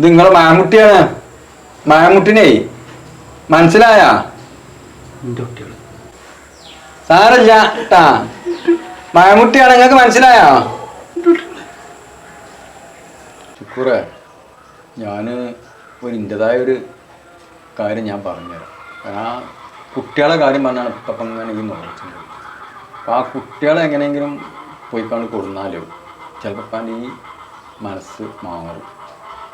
ഇത് നിങ്ങളെ മാമുട്ടിയാണ് മാമുട്ടിനെ മനസ്സിലായ? എന്റെ കുട്ടികൾ സാരല്ല ട്ടാ. മാമുട്ടിയാണ് നിങ്ങൾക്ക് മനസ്സിലായോ? ശുക്കൂറേ ഞാൻ ഒരു ഇന്റെതായ ഒരു കാര്യം ഞാൻ പറഞ്ഞുതരാം. കാരണം ആ കുട്ടികളെ കാര്യം പറഞ്ഞാണ് ഇപ്പം ഇങ്ങനെ ഈ നോക്കുന്നത് അപ്പോൾ ആ കുട്ടികളെ എങ്ങനെയെങ്കിലും പോയിക്കാണ്ട് കൊടുന്നാലോ ചിലപ്പോൾ ഈ മനസ്സ് മാറും.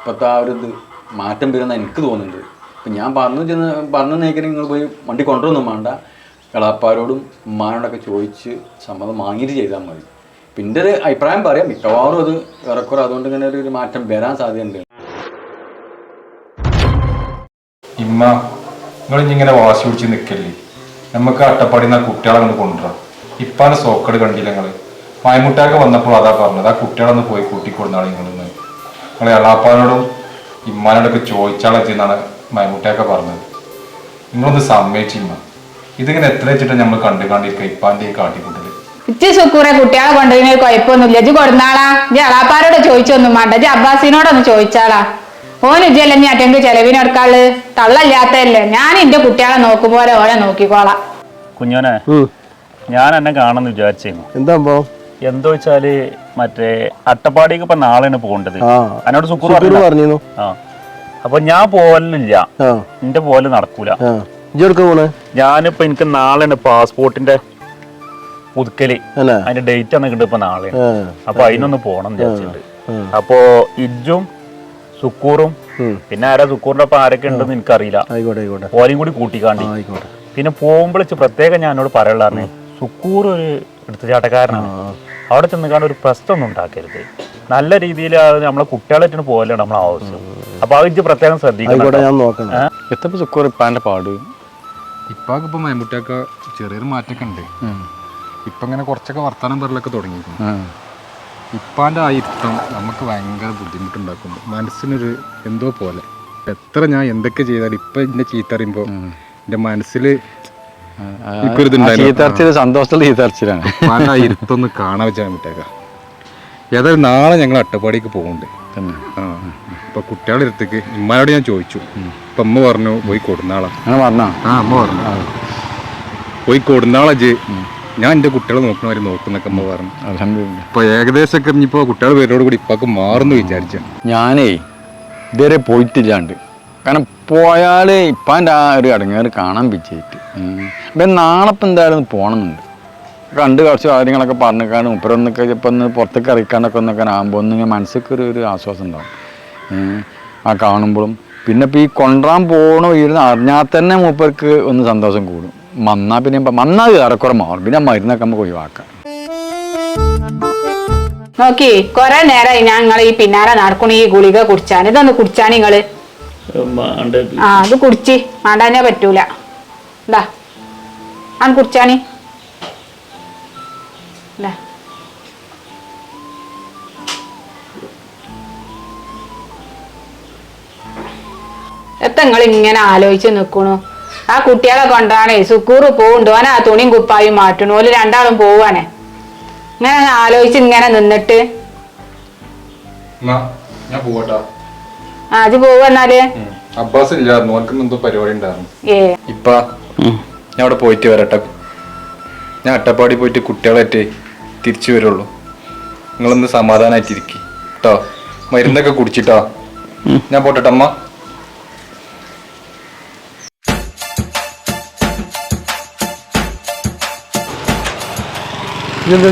ഇപ്പോഴത്തെ ആ ഒരു ഇത് മാറ്റം വരുന്ന എനിക്ക് തോന്നുന്നുണ്ട്. ഇപ്പം ഞാൻ പറഞ്ഞു ചെന്ന് പറഞ്ഞു നേക്കിന് നിങ്ങൾ പോയി വണ്ടി കൊണ്ടുവന്നും വേണ്ട. കളാപ്പാരോടും ഉമ്മാനോടൊക്കെ ചോദിച്ച് സമ്മതം വാങ്ങിയിട്ട് ചെയ്താൽ മതി. പിന്നെ ഒരു അഭിപ്രായം പറയാം. മിക്കവാറും അത് ഏറെക്കുറെ അതുകൊണ്ട് ഇങ്ങനെ ഒരു- മാറ്റം വരാൻ സാധ്യതയുണ്ട്. ഇമ്മ നിങ്ങൾ ഇങ്ങനെ വാശി പിടിച്ച് നിൽക്കല്ലേ നമുക്ക് അട്ടപ്പാടി ആ കുട്ടികളെ അങ്ങോട്ട് കൊണ്ടുവരാം. ഇപ്പാണ് സോക്കട് കണ്ടില്ല നിങ്ങൾ മയമുട്ടാക്ക് വന്നപ്പോൾ അതാ പറഞ്ഞത്. ആ കുട്ടികളൊന്ന് പോയി കൂട്ടിക്കൊടുന്നാണ് നിങ്ങളൊന്ന് നിങ്ങൾ എളാപ്പാനോടും ഇമ്മാനോടൊക്കെ ചോദിച്ചാളെ ചെയ്യുന്നതാണ് മൈമുട്ടയൊക്കെ പറഞ്ഞത്. നിങ്ങളൊന്ന് സമ്മതിച്ചിമ്മ ഇതിങ്ങനെ എത്ര വെച്ചിട്ട് നമ്മൾ കണ്ടു കണ്ടിരിക്കുക ഇപ്പാന്റെ ഈ കാട്ടിക്കൂട്ടൽ? ഇച്ചി സുക്കൂറെ കുട്ടികളെ കൊണ്ടുപോയി കുഴപ്പമൊന്നുമില്ല. ജി കൊടുന്നാളാ? ജി അളാപ്പാരോട് ചോദിച്ചൊന്നും വേണ്ട. ജി അബ്ബാസിനോടൊന്ന് ചോദിച്ചാളാ. ഓൻ ഇജ്ജല്ല ഞാൻ അറ്റെങ്കിൽ ചെലവിനെടുക്കാൾ തള്ളല്ലാത്തല്ലേ ഞാൻ എന്റെ കുട്ടികളെ നോക്കും പോലെ ഓനെ നോക്കിക്കോളാം. കുഞ്ഞോനെ ഞാൻ എന്നെ കാണുന്നു വിചാരിച്ചു എന്താ എന്തോ വെച്ചാൽ മറ്റേ അട്ടപ്പാടിക്ക് ഇപ്പൊ നാളെയാണ് പോകേണ്ടത്. അതിനോട് സുക്കൂർ. പറഞ്ഞിരുന്നു. ആ. അപ്പൊ ഞാൻ പോവലില്ല. എന്റെ പോലെ നടക്കൂല. ഞാനിപ്പോ എനിക്ക് നാളെയാണ് പാസ്പോർട്ടിന്റെ പുതുക്കൽ. അതിന്റെ ഡേറ്റ് ആണ് കിട്ടും ഇപ്പൊ നാളെ അപ്പൊ അതിനൊന്ന് പോണം വിചാരിച്ചിട്ടുണ്ട്. അപ്പോ ഇജ്ജും സുക്കൂറും. പിന്നെ ആരാ സുക്കൂറിന്റെ ഒപ്പം ആരൊക്കെ ഉണ്ടെന്ന് എനിക്കറിയില്ല. ഓലെയും കൂടി കൂട്ടിക്കാണ്ടി. പിന്നെ പോകുമ്പോൾ പ്രത്യേകം ഞാൻ എന്നോട് പറയാനുള്ളതാണ്. സുക്കൂർ ഒരു എടുത്തുചാട്ടക്കാരനാണ്. അവിടെ ചെന്ന് കാണാൻ ഒരു പ്രശ്നമൊന്നും ഉണ്ടാക്കരുത്. നല്ല രീതിയിൽ നമ്മളെ കുട്ടികളായിട്ടാണ് പോകലാണ് നമ്മളെ ആവശ്യം. അപ്പൊ ആ ഇജ്ജ് പ്രത്യേകം ശ്രദ്ധിക്കണം എത്തപ്പോൾ സുക്കൂർ ഇപ്പാന്റെ പാട്. ഇപ്പാക്ക് ഇപ്പൊ മയമുട്ടാക്ക ചെറിയൊരു മാറ്റമൊക്കെ ഉണ്ട്. ഇപ്പൊ ഇങ്ങനെ കുറച്ചൊക്കെ വർത്തമാനം പറയലൊക്കെ തുടങ്ങി ഇപ്പാന്റെ ആ ഇരുത്തം നമുക്ക് ഭയങ്കര ബുദ്ധിമുട്ടുണ്ടാക്കും. മനസ്സിനൊരു എന്തോ പോലെ. എത്ര ഞാൻ എന്തൊക്കെ ചെയ്താലും ഇപ്പൊ എന്റെ ചീത്ത അറിയുമ്പോൾ എന്റെ മനസ്സിൽ. ചീത്തർച്ചിൽ സന്തോഷത്തിൽ ചീത്തർച്ചിലാണ് കാണാൻ വെച്ചാൽ വിട്ടേക്കാം. ഏതായാലും നാളെ ഞങ്ങൾ അട്ടപ്പാടിക്ക് പോകുന്നുണ്ട്. ആ. ഇപ്പൊ കുട്ടികളുടെ അടുത്തേക്ക് ഇമ്മാനോട് ഞാൻ ചോദിച്ചു. ഇപ്പൊ അമ്മ പറഞ്ഞു പോയി കൊടുന്നാളാ. പറഞ്ഞാ? ആ അമ്മ പറഞ്ഞു. പോയി കൊടുന്നാളജ് ഞാൻ എന്റെ കുട്ടികളെ നോക്കണവരെ നോക്കുന്നൊക്കെ അമ്മ പറഞ്ഞു. അലഹമില്ല ഇപ്പൊ ഏകദേശമൊക്കെ ഇനിയിപ്പോ കുട്ടികൾ പേരോട് കൂടി ഇപ്പൊക്കെ മാറുന്നു വിചാരിച്ച. ഞാനേ ഇതുവരെ പോയിട്ടില്ലാണ്ട്. കാരണം പോയാൽ ഇപ്പാന്റെ ആ ഒരു അടങ്ങേറ് കാണാൻ വിജയിട്ട് അപ്പം നാളെ ഇപ്പം എന്തായാലും പോകണമെന്നുണ്ട് കണ്ട് കുറച്ച് കാര്യങ്ങളൊക്കെ പറഞ്ഞേക്കാണ് മുപ്പരൊന്നൊക്കെ ഇപ്പം ഒന്ന് പുറത്തേക്ക് ഇറക്കാനൊക്കെ ഒന്നൊക്കെ ആകുമ്പോൾ ഒന്നും ഇങ്ങനെ മനസ്സിലേക്ക് ഒരു ഒരു ആശ്വാസം ഉണ്ടാവും. ആ കാണുമ്പോഴും. പിന്നെ ഇപ്പം ഈ കൊണ്ടുവരാൻ പോകണോ ഇരുന്ന് അറിഞ്ഞാൽ തന്നെ മൂപ്പർക്ക് ഒന്ന് സന്തോഷം കൂടും. മന്നാൽ പിന്നെ ഇപ്പം മന്നാൽ ഏറെക്കുറെ മാറും. പിന്നെ മരുന്നൊക്കെ നമുക്ക് ഒഴിവാക്കാം. നോക്കി കൊറേ നേരമായി ഞാൻ നിങ്ങൾ ഈ പിന്നാലെ നടക്കണ ഈ ഗുളിക കുടിച്ചാൻ ഇതൊന്ന് കുടിച്ചാൻ നിങ്ങൾ ആ അത് കുടിച്ച് മാണ്ടാനേ പറ്റൂല. എന്താ ആണ് കുടിച്ചാണി. എത്ര നിങ്ങൾ ഇങ്ങനെ ആലോചിച്ച് നിൽക്കണു ആ കുട്ടികളെ കൊണ്ടാണേ സുക്കൂറ് പോവുണ്ട്. ആ തുണിയും കുപ്പായും മാറ്റണു. ഓൽ രണ്ടാളും പോവാണേ. ഇങ്ങനെ ആലോചിച്ച് ഇങ്ങനെ നിന്നിട്ട്. ആ അത് പോവെന്നാൽ അബ്ബാസ് ഇല്ലായിരുന്നു. ഓനക്ക് എന്തോ പരിപാടി ഉണ്ടായിരുന്നു. ഏ. ഇപ്പ. ഞാൻ അവിടെ പോയിട്ട് വരട്ടെ. ഞാൻ അട്ടപ്പാടി പോയിട്ട് കുട്ടികളായിട്ട് തിരിച്ചു വരുള്ളൂ. നിങ്ങളൊന്ന് സമാധാനമായിട്ടിരിക്കും കേട്ടോ മരുന്നൊക്കെ കുടിച്ചിട്ടോ? ഞാൻ പോട്ടെ അമ്മ.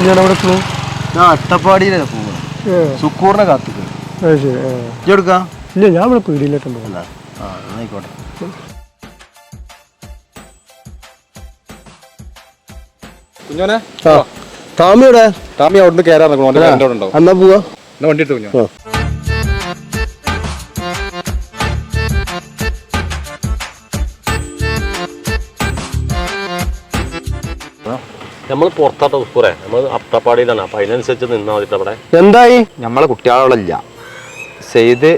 ഞാൻ അവിടെ ഞാൻ അട്ടപ്പാടിയിലാണ് പോകുന്നത് സുക്കൂറിനെ ശരി ഞാൻ ഇവിടെ പീടിയിലേട്ടുണ്ട് ആയിക്കോട്ടെ. കുഞ്ഞോനെ? ആ. താമിയുടെ ടാമി അവിടുന്ന് കയറാൻ നിൽക്കണം ഓന്റെ ഫ്രണ്ട് അവിടെ ഉണ്ടാവും എന്നാ പോവാ? എന്നാ വണ്ടി എടുത്തു കുഞ്ഞോ? നമ്മൾ പുറത്താട്ട ഉസ്കൂറെ നമ്മൾ അട്ടപ്പാടിയിലാണ്. അപ്പൊ അതിനനുസരിച്ച് നിന്നാ മതി അവിടെ? എന്തായി? നമ്മളെ കുട്ടികളല്ല സെയ്ത്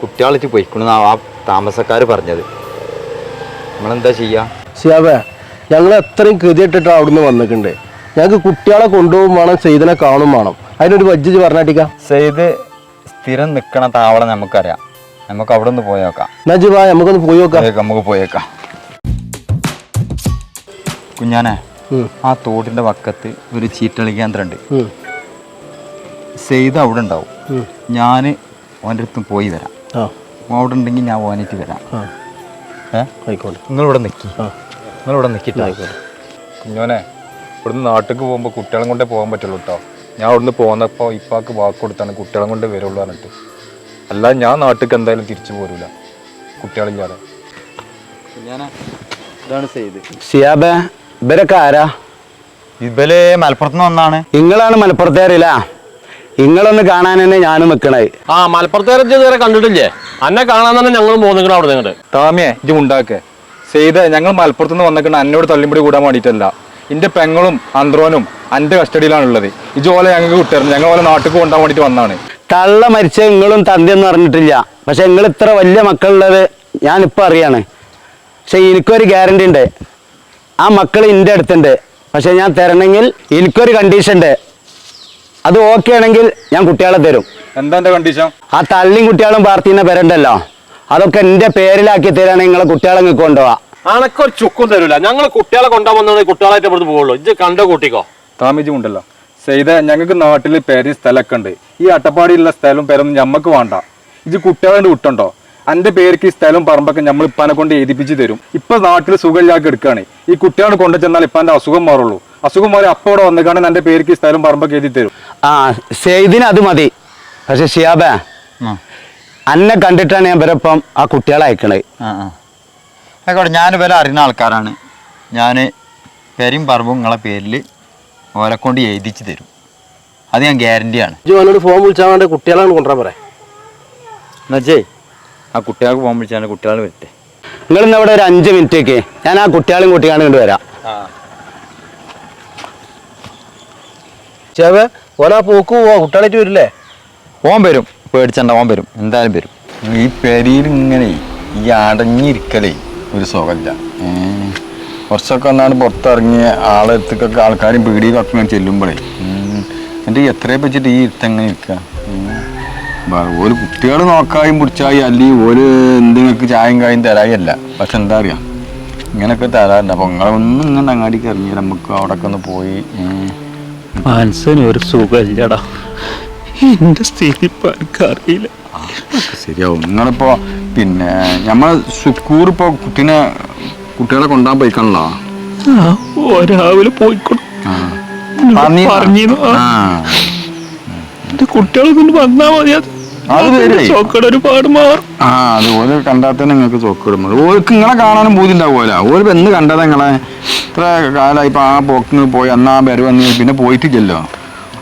കുട്ടികളിച്ച് പോയിക്കണെന്ന് ആ താമസക്കാർ പറഞ്ഞത്. നമ്മളെന്താ ചെയ്യാ? ശിയാബേ ഞങ്ങൾ എത്രയും കൃതിയിട്ടിട്ട് അവിടുന്ന് വന്നിട്ടുണ്ട്. ഞങ്ങൾക്ക് കുട്ടികളെ കൊണ്ടുപോകും വേണം സെയ്ദിനെ കാണും വേണം. അതിനൊരു ബജ്ജ് പറഞ്ഞാട്ടിക്ക സെയ്ദ് സ്ഥിരം നിൽക്കണ താവളം നമുക്കറിയാം. നമുക്ക് അവിടെ ഒന്ന് പോയി ജി വാ നമുക്കൊന്ന് പോയി നോക്കാം. നമുക്ക് പോയേക്കാം. കുഞ്ഞാനെ. ആ തോടിന്റെ വക്കത്ത് ഒരു ചീറ്റളി കേന്ദ്രം ഉണ്ട് ഉം. സെയ്ത് അവിടെ ഉണ്ടാവും. ഞാൻ ഓന്റെ അടുത്തും പോയി വരാം. അവിടെ ഉണ്ടെങ്കിൽ ഞാൻ ഓനായിട്ട് വരാം. ഏ? ആയിക്കോട്ടെ. നിങ്ങളിവിടെ നിൽക്കി നിങ്ങളിവിടെ നിൽക്കിട്ടോ കുഞ്ഞോനെ ഇവിടുന്ന് നാട്ടിലേക്ക് പോകുമ്പോൾ കുട്ടികളും കൊണ്ടേ പോകാൻ പറ്റുള്ളൂ കേട്ടോ ഞാൻ അവിടുന്ന് പോകുന്നപ്പോൾ ഇപ്പാക്ക് വാക്ക് കൊടുത്താണ് കുട്ടികളും കൊണ്ട് വരുള്ളൂ പറഞ്ഞിട്ട്. അല്ലാതെ ഞാൻ നാട്ടിലേക്ക് എന്തായാലും തിരിച്ചു പോരൂല കുട്ടികളില്ലാതെ. ഇതാണ് സെയ്ത് ഷിയാബേ ഇവരൊക്കെ ആരാ? ഇവൽ മലപ്പുറത്ത് നിന്ന് വന്നാണ്. നിങ്ങളാണ് മലപ്പുറത്തേറില്ല നിങ്ങളൊന്ന് കാണാൻ തന്നെ ഞാനും നിൽക്കണേ ആ മലപ്പുറത്തേറെ ഇതുവരെ കണ്ടിട്ടില്ലേ? അന്നെ കാണാൻ തന്നെ ഞങ്ങൾ പോകുന്നു അവിടെ നിങ്ങട് താമിയെ ഇത് ഉണ്ടാക്കേ സെയ്ത ഞങ്ങൾ മലപ്പുറത്ത് നിന്ന് വന്നിട്ടുണ്ട് എന്നോട് തള്ളിമ്പടി കൂടാൻ വേണ്ടിയിട്ടല്ല. എന്റെ പെങ്ങളും അന്ത്രോനും എന്റെ കസ്റ്റഡിയിലാണുള്ളത്. ഇതുപോലെ ഞങ്ങൾക്ക് വിട്ടായിരുന്നു ഞങ്ങൾ പോലെ നാട്ടിൽ കൊണ്ടാൻ വേണ്ടിയിട്ട് വന്നാണ്. തള്ള മരിച്ച നിങ്ങളും തന്തിയെന്ന് പറഞ്ഞിട്ടില്ല പക്ഷെ നിങ്ങൾ ഇത്ര വലിയ മക്കളുള്ളത് ഞാനിപ്പോൾ അറിയാണ്. പക്ഷെ എനിക്കൊരു ഗ്യാരണ്ടി ഉണ്ട്. ആ മക്കൾ എന്റെ അടുത്തുണ്ട്. പക്ഷെ ഞാൻ തരണമെങ്കിൽ എനിക്കൊരു കണ്ടീഷൻ ഉണ്ട്. അത് ഓക്കെ ആണെങ്കിൽ ഞാൻ കുട്ടികളെ തരും. എന്താ കണ്ടീഷൻ ആ തള്ളിയും കുട്ടികളും പാർട്ടീനെ പേരുണ്ടല്ലോ. അതൊക്കെ എന്റെ പേരിലാക്കി തരാണെങ്കിൽ നിങ്ങളെ കുട്ടികളെ നിങ്ങൾക്ക് കൊണ്ടുപോവാം. അനക്കൊരു ചുക്കും തരൂല. ഞങ്ങൾ കുട്ടികളെ കൊണ്ടുപോകാൻ വന്നത് കുട്ടികളായിട്ട് ഇവിടുന്ന് പോകുള്ളൂ ഇത് കണ്ട കൂട്ടിക്കോ. താമിജി ഉണ്ടല്ലോ സെയ്ത ഞങ്ങൾക്ക് നാട്ടിൽ പേര് സ്ഥലമൊക്കെ ഉണ്ട് ഈ അട്ടപ്പാടിയുള്ള സ്ഥലവും പേരൊന്നും ഞമ്മക്ക് വേണ്ട. ഇത് കുട്ടികളുടെ വിട്ടുണ്ടോ? എന്റെ പേർക്ക് ഈ സ്ഥലവും പറമ്പൊക്കെ നമ്മൾ ഇപ്പാനെ കൊണ്ട് എഴുതിപ്പിച്ച് തരും. ഇപ്പൊ നാട്ടിൽ സുഖമില്ലാക്കി എടുക്കുകയാണ് ഈ കുട്ടികളെ കൊണ്ടു ചെന്നാൽ ഇപ്പാന്റെ അസുഖം മാറുള്ളൂ. അസുഖം മാറി അപ്പോൾ ഇവിടെ വന്നിക്കാണെങ്കിൽ എന്റെ പേർക്ക് ഈ സ്ഥലവും പറമ്പൊക്കെ എഴുതി തരും. ആ സെയ്ദിന് അത് മതി. പക്ഷെ ഷിയാബ അന്നെ കണ്ടിട്ടാണ് ഞാൻ വരപ്പം ആ കുട്ടികളെ അയക്കണത്. ആയിക്കോട്ടെ ഞാൻ വില അറിയുന്ന ആൾക്കാരാണ്. ഞാൻ പെരും പറമ്പും നിങ്ങളെ പേരിൽ ഓലെ കൊണ്ട് എഴുതിച്ച് തരും. അത് ഞാൻ ഗ്യാരണ്ടിയാണ് ജോനോട് ഫോൺ വിളിച്ചാൽ വേണ്ട? കുട്ടികളാണ് കൊണ്ടുവരാൻ പറയാം. എന്നുവെച്ചേ ആ കുട്ടികൾക്ക് ഫോൺ വിളിച്ചാണ് കുട്ടികൾ വരട്ടെ. നിങ്ങൾ ഇന്ന് ഇവിടെ ഒരു അഞ്ച് മിനിറ്റ് മിനിറ്റേക്ക് ഞാൻ ആ കുട്ടികളെയും കുട്ടികളും കൊണ്ട് വരാം. ചേവ ഓരോ പോക്ക് പോവാ. കുട്ടികളായിട്ട് വരില്ലേ? ഓൻ വരും. പേടിച്ചണ്ട ഓൻ വരും. എന്തായാലും വരും. ഈ പെരിയിൽ ഇങ്ങനെ ഈ അടങ്ങിയിരിക്കലേ ഒരു സുഖമില്ല. കുറച്ചൊക്കെ ഒന്നാണ് പുറത്തിറങ്ങിയ ആളെടുത്തൊക്കെ ആൾക്കാരും പീടിയിലൊക്കെ ചെല്ലുമ്പോഴേ. എന്നിട്ട് എത്രയെ വെച്ചിട്ട് ഈ ഇരുത്തെങ്ങനെ ഇരിക്കുക ഒരു കുട്ടികൾ നോക്കായും പിടിച്ചായി അല്ലെങ്കിൽ ഒരു എന്തെങ്കിലും ചായയും കായും തരായല്ല. പക്ഷെ എന്താ അറിയാം? ഇങ്ങനെയൊക്കെ തരാറുണ്ട് അപ്പോൾ നിങ്ങളൊന്നും ഇങ്ങനെ അങ്ങാടിക്ക് ഇറങ്ങി നമുക്ക് അവിടെയൊക്കെ ഒന്ന് പോയി. മനസ്സിന് ഒരു സുഖമില്ലടാ. എന്റെ സ്ഥിതി ഇപ്പം എനിക്കറിയില്ല. ശരിയാവും. നിങ്ങളിപ്പോ പിന്നെ നമ്മൾ സുക്കൂർ ഇപ്പൊ കുട്ടീനെ കുട്ടികളെ കൊണ്ടാൻ പോയിക്കണല്ലോ? രാവിലെ പോയിക്കോട്ടെ എന്റെ കുട്ടികളൊന്നും വന്നാ മതി അത് അത് വരേ. ചോക്കട ഒരുപാട് മാറും. ആ കണ്ടാൽ തന്നെ നിങ്ങൾക്ക് ചോക്കിടുമ്പോൾ ഓർക്ക് നിങ്ങളെ കാണാനും ബോധി ഉണ്ടാവുമല്ലോ. ഓര് എന്ന് കണ്ടതാ നിങ്ങളെ ഇത്ര കാലമായി ഇപ്പൊ ആ പോക്ക് പോയി അന്നാ വന്ന് പിന്നെ പോയിട്ടില്ലല്ലോ.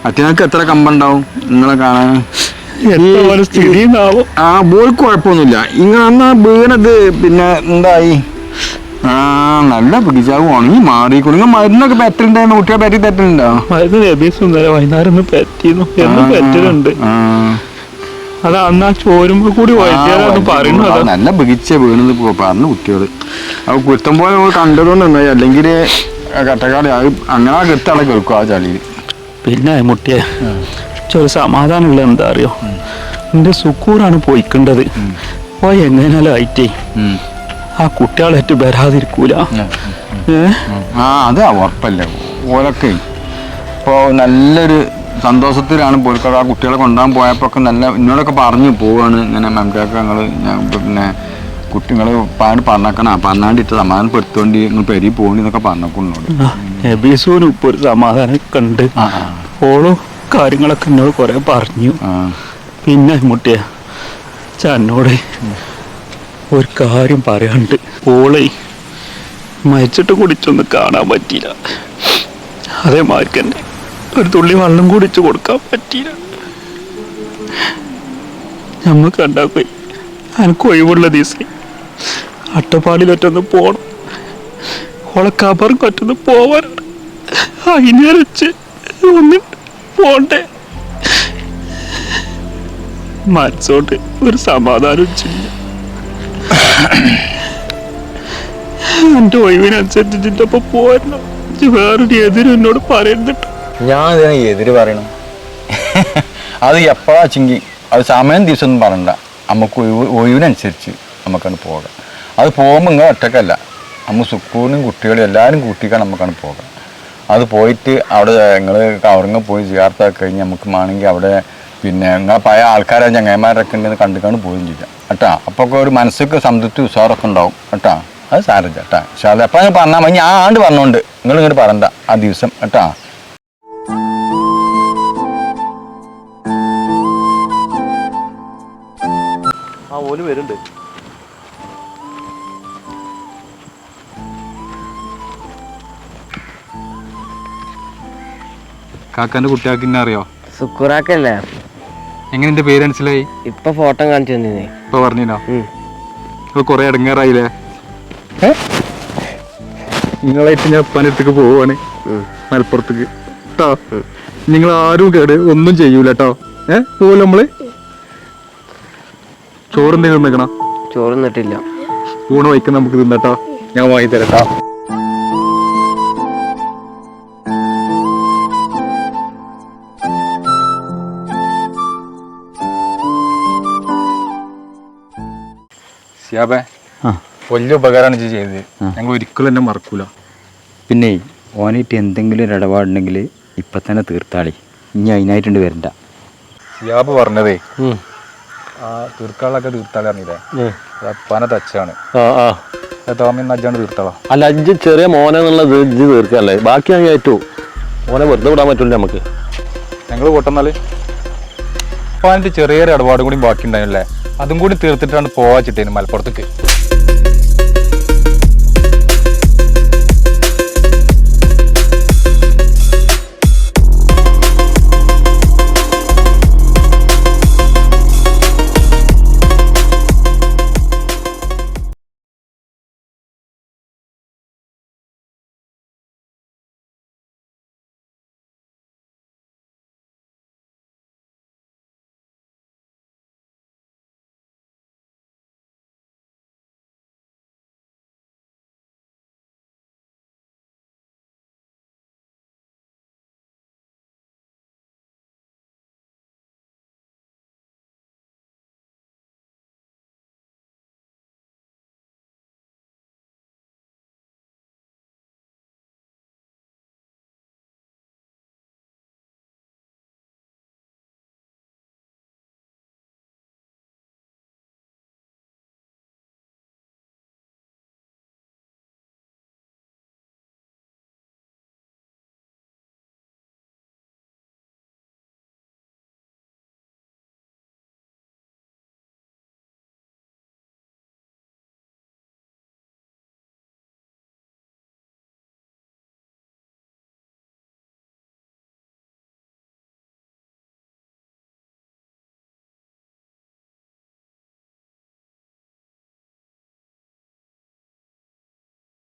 അച്ഛനക്ക് എത്ര കമ്പുണ്ടാവും നിങ്ങളെ കാണാൻ ആ ബോയ് കുഴപ്പമൊന്നുമില്ല. ഇങ്ങനെ വീണത് പിന്നെ എന്തായി? ആ നല്ല പിടിച്ചാവും. ഉണങ്ങി മാറിക്കൊണ്ട് നിങ്ങൾ മരുന്നൊക്കെ പറ്റുന്നുണ്ടായിരുന്നു കുട്ടിയെ പറ്റി തെറ്റുന്നുണ്ടോ മരുന്ന് ഇന്നലെ വൈകുന്നേരം പറ്റിയിരുന്നു. എന്നും പറ്റലുണ്ട്. ആ. അത് അന്ന് ആ ചോരുമ്പോ കൂടി നല്ല പിടിച്ച വീണത് പറഞ്ഞു കുട്ടികൾ അത് കുത്തം പോലെ നമ്മൾ കണ്ടതുകൊണ്ട് നന്നായി അല്ലെങ്കിൽ കട്ടക്കാളി അങ്ങനെ കെത്തളെ കേൾക്കും ആ ചളിയിൽ പിന്നെ മുട്ടിയെ. ഒരു സമാധാനമുള്ള എന്താ അറിയോ? എന്റെ സുക്കൂറാണ് പോയിക്കേണ്ടത്. പോയി എങ്ങനെയാലും ആയിട്ടേ. ആ കുട്ടികളായിട്ട് വരാതിരിക്കൂല. ഏ? ആ അത് ഉറപ്പല്ല. ഓലൊക്കെ ഇപ്പോൾ നല്ലൊരു സന്തോഷത്തിലാണ് പോലൊക്കെ ആ കുട്ടികളെ കൊണ്ടുപോകാൻ പോയപ്പോൾ ഒക്കെ നല്ല എന്നോടൊക്കെ പറഞ്ഞു പോവാണ്. ഇങ്ങനെ മെമ്പറൊക്കെ ഞങ്ങൾ ഞാൻ പിന്നെ കുട്ടികൾ പാട് പറഞ്ഞേക്കണം പറഞ്ഞാണ്ടിട്ട് സമാധാനപ്പെടുത്തോണ്ടി നിങ്ങൾ പെരി പോകണ്ടി എന്നൊക്കെ പറഞ്ഞേക്കുന്നോട് ഇപ്പൊ ഒരു സമാധാനം കണ്ട് ഓളും കാര്യങ്ങളൊക്കെ എന്നോട് കുറെ പറഞ്ഞു. പിന്നെ മുട്ടിയ ചന്നോട് ഒരു കാര്യം പറയാണ്ട് ഓളെ മരിച്ചിട്ട് കുടിച്ചൊന്നും കാണാൻ പറ്റിയില്ല. അതേമാതിരി തന്നെ ഒരു തുള്ളി വെള്ളം കുടിച്ചു കൊടുക്കാൻ പറ്റിയില്ല. നമ്മൾ കണ്ടാ പോയി. എനിക്ക് ഒഴിവുള്ള ദിവസം അട്ടപ്പാടിയിലൊറ്റൊന്ന് പോണം. ഓളെ കബറും കൊറ്റൊന്ന് പോവാനാണ്. അതിനരച്ച് ഒന്ന് പോണ്ടേ. മനസ്സോട്ട് ഒരു സമാധാനം ചെയ്യും എന്റെ ഒഴിവിനനുസരിച്ച് ഇതിന്റെ ഒപ്പം പോരണം വേറൊരു എതിര് എന്നോട് പറയുന്നുണ്ട് ഞാൻ ഇതിനെ എതിര് പറയണം. അത് എപ്പോഴാ ചിങ്കി? അത് സമയം ദിവസം ഒന്നും പറയണ്ട. നമുക്ക് ഒഴിവ് ഒഴിവിനനുസരിച്ച് നമുക്കാണ് പോകാം. അത് പോകുമ്പോൾ ഇങ്ങനെ ഒറ്റക്കല്ല. നമ്മൾ സുക്കൂറിനും കുട്ടികളും എല്ലാവരും കൂട്ടിക്കാണ് നമുക്കാണ് പോകാം. അത് പോയിട്ട് അവിടെ ഞങ്ങൾ കവറിങ്ങ പോയി ചേർത്താക്കി കഴിഞ്ഞ് നമുക്ക് വേണമെങ്കിൽ അവിടെ പിന്നെ നിങ്ങൾ പഴയ ആൾക്കാരെ ചങ്ങന്മാരൊക്കെ ഉണ്ടെന്ന് കണ്ടുക്കാണ് പോവുകയും ചെയ്യാം. കേട്ടാ? അപ്പോൾ ഒരു മനസ്സൊക്കെ സംതൃപ്തി ഉഷാറൊക്കെ ഉണ്ടാവും. കേട്ടാ? അത് സാരമില്ല കേട്ടാ? പക്ഷേ അപ്പം ഞാൻ പറഞ്ഞാൽ മതി. ഞാൻ ആണ്ട് പറഞ്ഞോണ്ട്. നിങ്ങൾ ഇങ്ങോട്ട് പറയണ്ട ആ ദിവസം. കേട്ടാ? ആ ഓൽ വരുന്നുണ്ട്. കാക്കാന്റെ കുട്ടിയാക്കി അറിയോ? സുക്കുറാക്കല്ലേ? എങ്ങനെ എന്റെ പേര് മനസ്സിലായി? ഇപ്പൊ ഫോട്ടോ കാണിച്ചു തന്നേ ഇപ്പൊ പറഞ്ഞോ ഇപ്പൊ കൊറേ ഇടങ്ങാറായില്ലേ? നിങ്ങളായിട്ട് ഞാൻ പനത്തേക്ക് പോവാണ്. മലപ്പുറത്തേക്ക്. കേട്ടോ നിങ്ങൾ ആരും കേട് ഒന്നും ചെയ്യൂല കേട്ടോ ഏ? പോവല്ലോ നമ്മൾ? ചോറ് എന്തെങ്കിലും നിൽക്കണം ചോറ് നിന്നിട്ടില്ല ഊണ് വയ്ക്കുന്ന നമുക്ക് തിന്നട്ടോ ഞാൻ വാങ്ങി തരട്ടോ സിയാബേ വലിയ ഉപകാരമാണ് ഇത് ചെയ്തത്. ഞങ്ങൾ ഒരിക്കലും എന്നെ മറക്കൂല. പിന്നെ ഓനായിട്ട് എന്തെങ്കിലും ഒരു ഇടപാടുണ്ടെങ്കിൽ ഇപ്പം തന്നെ തീർത്താളി. ഇനി അതിനായിട്ടുണ്ട് വരണ്ട. സിയാബ് പറഞ്ഞതേ ആ തീർക്കാളൊക്കെ തീർത്താളി അറിഞ്ഞില്ലേ അത് അപ്പാനെ തച്ചാണ്. ആ ആ. തോമി നജ്ജാണ് തീർത്താളാ. അല്ല അഞ്ച് ചെറിയ മോനെന്നുള്ളത് ഇജ്ജ് തീർക്കല്ലേ? ബാക്കി ഞാൻ ഏറ്റവും മോനെ വെറുതെ വിടാൻ പറ്റില്ല നമുക്ക്. ഞങ്ങൾ കൂട്ടുന്നാൽ അപ്പോൾ അതിന്റെ ചെറിയൊരു ഇടപാടും കൂടി ബാക്കി ഉണ്ടായില്ലേ അതും കൂടി തീർത്തിട്ടാണ് പോവാച്ചിട്ടേന് മലപ്പുറത്തേക്ക്.